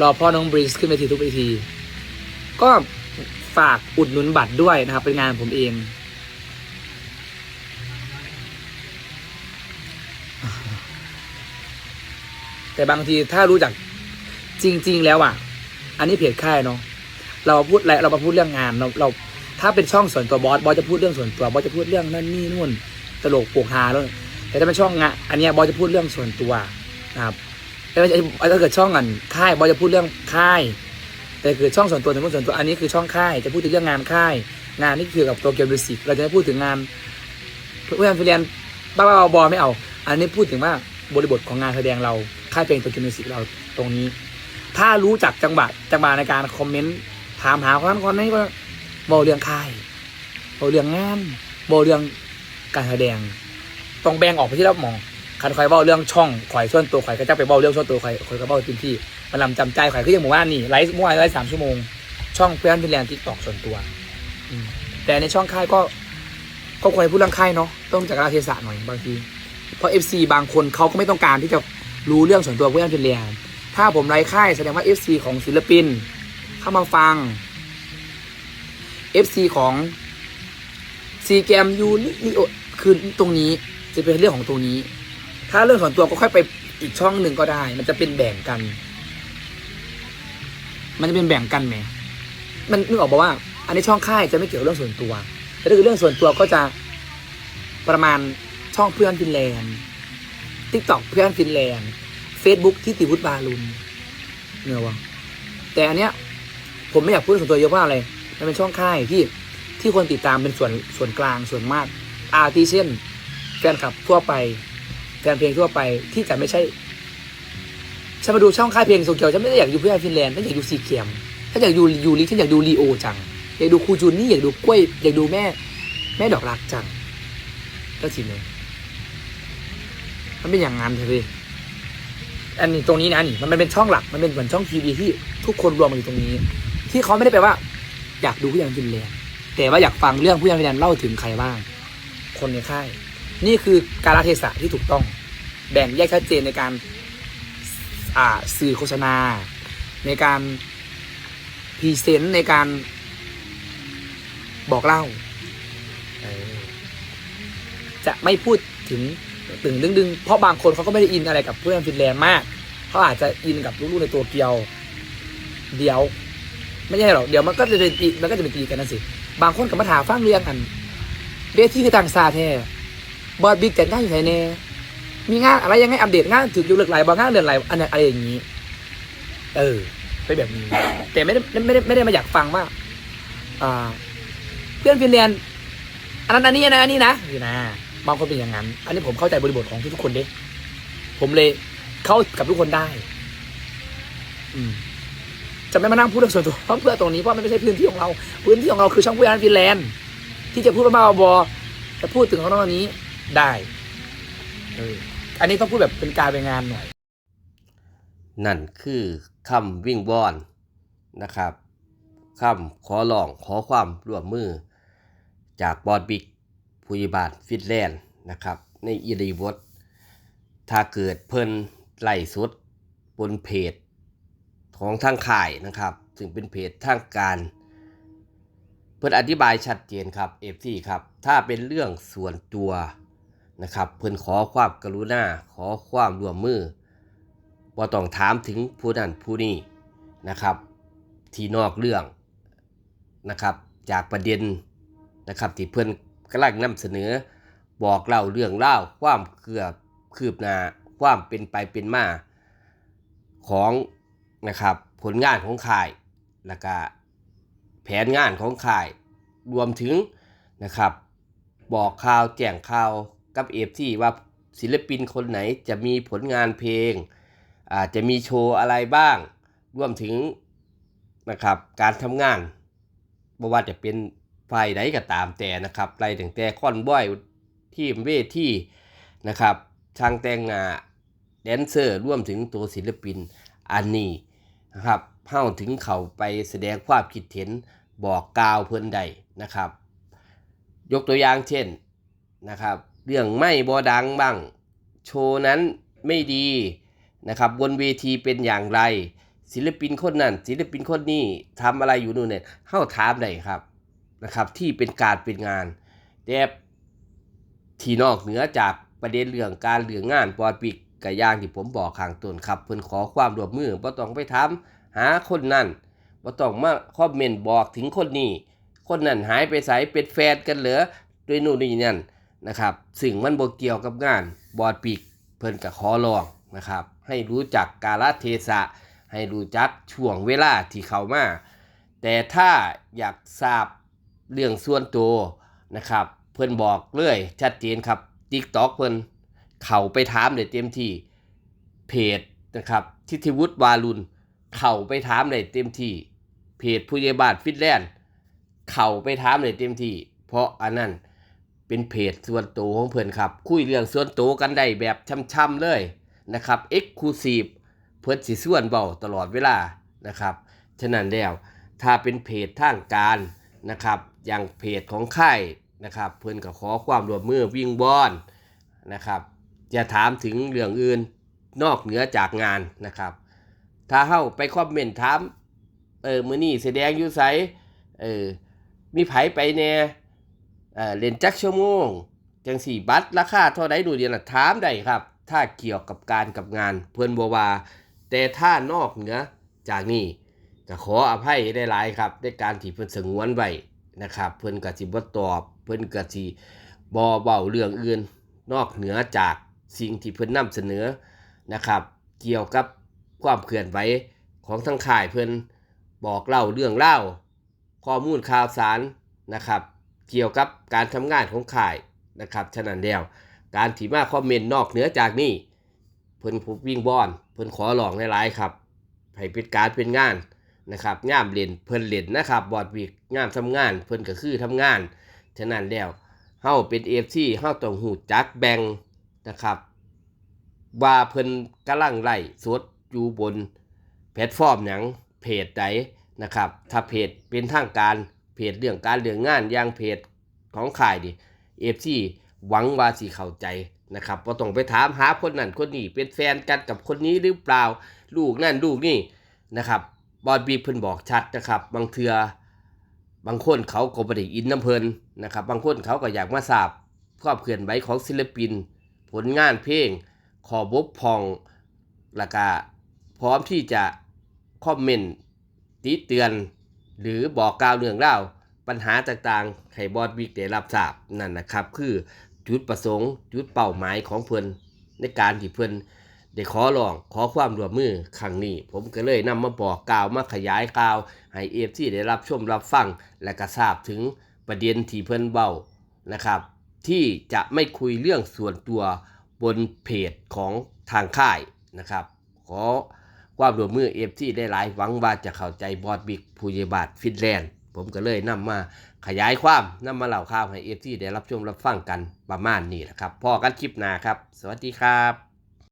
รอพ่อน้องบริสขึ้นเวทีทุกเวที ก็ฝากอุดหนุนบัตรด้วยนะครับ เป็นงานผมเอง แต่บางทีถ้ารู้จักจริง ๆ แล้วอะ อันนี้เพจค่ายเนาะเราพูดอะไรเรามาพูดเรื่องงานเราเรา ถ้าเป็นช่องส่วนตัวบอสบอสจะพูดเรื่องส่วนตัวบอสจะพูดเรื่องนั่นนี่นู่นตลกโปกฮาแล้วแต่ถ้าเป็นช่องงานอันเนี้ยบอสจะพูดเรื่องส่วนตัวนะครับ แต่ถ้าเกิดช่องอันค่ายบอสจะพูดเรื่องค่าย แต่คือช่องส่วนตัวถึงส่วนตัวอันนี้คือช่องค่ายจะพูดถึงเรื่องงานค่าย งานที่เกี่ยวกับโตเกียวมิวสิกเราจะไม่พูดถึงงานเพื่อนฟิเลียนบ้าๆบอไม่เอา อันนี้พูดถึงว่าบริบทของงานแสดงเราค่ายเพลงโตเกียวมิวสิกเราตรงนี้ ถ้ารู้จักจังหวะจังหวะในการคอมเมนต์ถามหาคนนั้นคนนี้ก็บอกเรื่องค่ายบอกเรื่องงานบอกเรื่องการแสดงต้องแบ่งออกไปที่เรามอง คันคอยเบ้าเรื่องช่องข่อยส่วนตัวข่อยก็จะไปเบ้าเรื่องส่วนตัวข่อยข่อยก็เบ้าเต็มที่มันลำจำใจข่อยคืออย่างหมู่บ้านนี่ไลฟ์เมื่อวานไลฟ์สามชั่วโมง ช่องเพื่อนฟินแลนด์ทิกตอกส่วนตัวแต่ในช่องค่ายก็ก็ควรพูดเรื่องค่ายเนาะต้องจากกาเทศะหน่อยบางทีเพราะ FC บางคนเขาก็ไม่ต้องการที่จะรู้เรื่องส่วนตัวเพื่อนฟินแลนถ้าผมไลฟ์ค่ายแสดงว่า FC ของศิลปิน เข้ามาฟัง FC ของซีแกมยูนี่นี่โอคือตรงนี้จะเป็นเรื่องของตรงนี้ ถ้าเรื่องส่วนตัวก็ค่อยไปอีกช่องหนึ่งก็ได้ มันจะเป็นแบ่งกัน มันจะเป็นแบ่งกันไหมมันนึกออกบอกว่า อันนี้ช่องค่ายจะไม่เกี่ยวกับเรื่องส่วนตัว แต่ถ้าเกิดเรื่องส่วนตัวก็จะประมาณช่องเพื่อนฟินแลนด์ทิกตอกเพื่อนฟินแลนด์เฟซบุ๊กที่ติวุฒบาลุนเนื้อวะแต่อันเนี้ย ผมไม่อยากพูดส่วนตัวเยอะว่าอะไรมันเป็นช่องค่ายที่ที่คนติดตามเป็นส่วนส่วนกลางส่วนมากอาทิเช่น แฟนคลับทั่วไป แฟนเพลงทั่วไปที่จะไม่ใช่ฉันมาดูช่องค่ายเพลงโซเกียวฉันไม่ได้อยากอยู่เพื่อนฟินแลนด์ฉันอยากดูซีเคียมฉันอยากดูยูริฉันอยากดูลีโอจังอยากดูครูจูนนี่อยากดูกล้วยอยากดูแม่ แม่ดอกรักจังก็จริงเลยมันเป็นอย่างนั้นเถอะพี่อันนี้ตรงนี้นะนี่มันเป็นช่องหลักมันเป็นเหมือนช่องทีวีที่ทุกคนรวมมาอยู่ตรงนี้ ที่เขาไม่ได้แปลว่า อยากดูผู้ยังฟินแลนด์แต่ว่าอยากฟังเรื่องผู้ยังฟินแลนด์เล่าถึงใครบ้าง คนในค่าย นี่คือการเทศะที่ถูกต้อง แบ่งแยกชัดเจนในการสื่อโฆษณา ในการพรีเซนต์ในการบอกเล่า จะไม่พูดถึงตึงดึงดึงเพราะบางคนเขาก็ไม่ได้อินอะไรกับเพื่อนฟินแลนด์มาก เขาอาจจะอินกับลูกๆในตัวเกียว เดียว ไม่ใช่หรอกเดี๋ยวมันก็จะเป็นตีมันก็จะเป็นตีกันนั่นสิ บางคนกับมาถามฟังเรื่องกันเบสที่คือต่างซาแท้ บอดบิ๊กจัดงานอยู่ไหนแน่มีงานอะไรยังไงอัปเดตงานถึงอยู่เลือกหลายบางงานเดือนหลอันนั้นอะไรอย่างนี้ เออไปนแบบนี้ แต่ไม่ได้ไม่ได้ไม่ได้มาอยากฟังว่าอ่า เพื่อนฟินแลนด์อันนั้นอันนี้นะอันนี้นะนี่นะบางคนเป็นอย่างนั้น อันนี้ผมเข้าใจบริบทของทุกๆคนเด้ผมเลยเข้ากับทุกคนได้ อืมจะไม่มานั่งพูดเรื่องส่วนตัวเพราะเพื่อตรงนี้เพราะมันไม่ใช่พื้นที่ของเรา พื้นที่ของเราคือช่องผู้ยานฟินแลนด์ที่จะพูดบ้าๆบอจะพูดถึงของเรานี้ ได้เอออันนี้ต้องพูดแบบเป็นการเป็นงานหน่อย นั่นคือคำวิ่งบอนนะครับคำขอร้องขอความร่วมมือ จากบอดบิกผู้ยิบาลฟินแลนด์นะครับ ในอีรีวดถ้าเกิดเพิ่นไล่สุดบนเพจของทางข่ายนะครับ ซึ่งเป็นเพจทางการ เพิ่นอธิบายชัดเจนครับ FC ครับ ถ้าเป็นเรื่องส่วนตัว นะครับเพิ่นขอความกรุณาขอความร่วมมือบ่ต้องถามถึงผู้นั้นผู้นี้นะครับที่นอกเรื่องนะครับจากประเด็นนะครับที่เพื่อนกำลังนำเสนอ บอกเล่าเรื่องเล่าความเกือบคืบหน้าความเป็นไปเป็นมาของนะครับผลงานของข่ายแล้วก็แผนงานของข่ายรวมถึงนะครับบอกข่าวแจ้งข่าว กับเอฟซีว่าศิลปินคนไหนจะมีผลงานเพลงอาจจะมีโชว์อะไรบ้าง รวมถึงนะครับการทำงานไม่ว่าจะเป็นฝ่ายใดก็ตามแต่นะครับไล่ตั้งแต่คอนบอยทีมเวทีนะครับช่างแต่งหน้าแดนเซอร์ร่วมถึงตัวศิลปินอันนี้นะครับเฮาถึงเขาไปแสดงความคิดเห็นบอกกล่าวเพิ่นใดนะครับ ยกตัวอย่างเช่นนะครับ เรื่องไม่บอดังบ้าง โชว์นั้นไม่ดีนะครับบนเวทีเป็นอย่างไร ศิลปินคนนั้น ศิลปินคนนี้ทำอะไรอยู่นู่นเนี่ยเฮาถามได้ครับนะครับที่เป็นการเป็นงานแต่ที่นอกเหนือจากประเด็นเรื่องการเรื่องงานปอดปิกกะย่างที่ผมบอกข้างต้นครับ เพิ่นขอความร่วมมือบ่ต้องไปถามหาคนนั้นบ่ต้องมาคอมเมนต์บอกถึงคนนี้ คนนั้นหายไปไสเป็นแฟนกันเหรอด้วยนู่นนี่นั่น นะครับสิ่งมันบ่เกี่ยวกับงานบอดปีกเพิ่นก็ขอรองนะครับให้รู้จักกาลเทศะ ให้รู้จักช่วงเวลาที่เขามาแต่ถ้าอยากทราบเรื่องส่วนตัวนะครับ เพิ่อนบอกเลยชัดเจนครับ TikTok เพิ่อนเข้าไปถามได้เต็มที่เพจนะครับทิติวุฒิวารุณเข้าไปถามได้เต็มที่เพจผู้ใหญ่บ้านฟินแลนด์เข้าไปถามเลยเต็มที่ เพราะอันนั้น เป็นเพจส่วนตัวของเพื่อนครับ คุยเรื่องส่วนตัวกันได้แบบช่ำๆเลยนะครับ Exclusive เพื่อนสิส่วนเบาตลอดเวลานะครับฉะนั้นแล้วถ้าเป็นเพจทางการนะครับ อย่างเพจของค่ายนะครับ เพื่อนก็ขอความร่วมมือวิ่งบอลนะครับ จะถามถึงเรื่องอื่นนอกเหนือจากงานนะครับ ถ้าเข้าไปคอมเมนต์ถามเออมือนี่แสดงอยู่ไสเออมีไผไปแน่ เล่นจักชั่วโมง จังสี่บัตรราคาเท่าใดดูเดียนะถามได้ครับ ถ้าเกี่ยวกับการกับงาน เพื่อนบัววาแต่ถ้านอกเหนือจากนี้ก็ขออภัยได้หลายครับในการที่เพิ่อนสงวนไว้นะครับ เพิ่อนกสิบ่ตอบ เพิ่อนกสิบ่เว้าเรื่องอื่น นอกเหนือจากสิ่งที่เพิ่อนนำเสนอนะครับ เกี่ยวกับความเคลื่อนไหวของทั้งข่ายเพิ่อนบอกเล่าเรื่องเล่าข้อมูลข่าวสารนะครับ เกี่ยวกับการทำงานของข่ายนะครับฉะนั้นแล้วการที่มาคอมเมนต์นอกเหนือจากนี้เพิ่นผู้วิ่งบอลเพิ่นขอลองหลายๆครับให้เป็นการเป็นงานนะครับงามเล่นเพิ่นเล่นนะครับบอดวิกงามทำงาน เพิ่นก็คือทำงาน ฉะนั้นแล้วเฮาเป็น FC เฮาต้องหูจักแบ่งนะครับ ว่าเพิ่นกำลังไล่สดอยู่บนแพลตฟอร์มหยังเพจใดนะครับ ถ้าเพจเป็นทางการ เพจเรื่องการเรื่องงานอย่างเพจของข่ายดิเอฟซีหวังว่าสิเข้าใจนะครับบ่ต้องไปถามหาคนนั้นคนนี้เป็นแฟนกันกับคนนี้หรือเปล่าลูกนั่นลูกนี่นะครับบอดบีเพิ่นบอกชัดนะครับ บางเทือบางคนเขาก็บ่ได้อินน้ำเพลินนะครับ บางคนเขาก็อยากมาทราบความเคลื่อนไหวของศิลปิน ผลงานเพลง ขอบกพองล้วก็พร้อมที่จะคอมเมนต์ติเตือน หรือบอกกล่าวเรื่องเล่าปัญหาต่างๆให้บอดวิกได้รับทราบนั่นนะครับ คือจุดประสงค์จุดเป้าหมายของเพิ่อนในการที่เพิ่อนได้ขอร้องขอความร่วมมือครั้งนี้ ผมก็เลยนำมาบอกกล่าวมาขยายข่าว ให้เอฟซีได้รับชมรับฟัง และก็ทราบถึงประเด็นที่เพิ่อนเบ้านะครับ ที่จะไม่คุยเรื่องส่วนตัวบนเพจของทางค่ายนะครับ ขอ ความร่วมมือเอฟซีได้หลายหวังว่าจะเข้าใจบอดบิ๊กผู้ยบาทฟินแลนด์ ผมก็เลยนำมาขยายความนำมาเล่าข่าวให้เอฟซีได้รับชมรับฟังกันประมาณนี้นะครับพอกันคลิปหน้าครับ สวัสดีครับ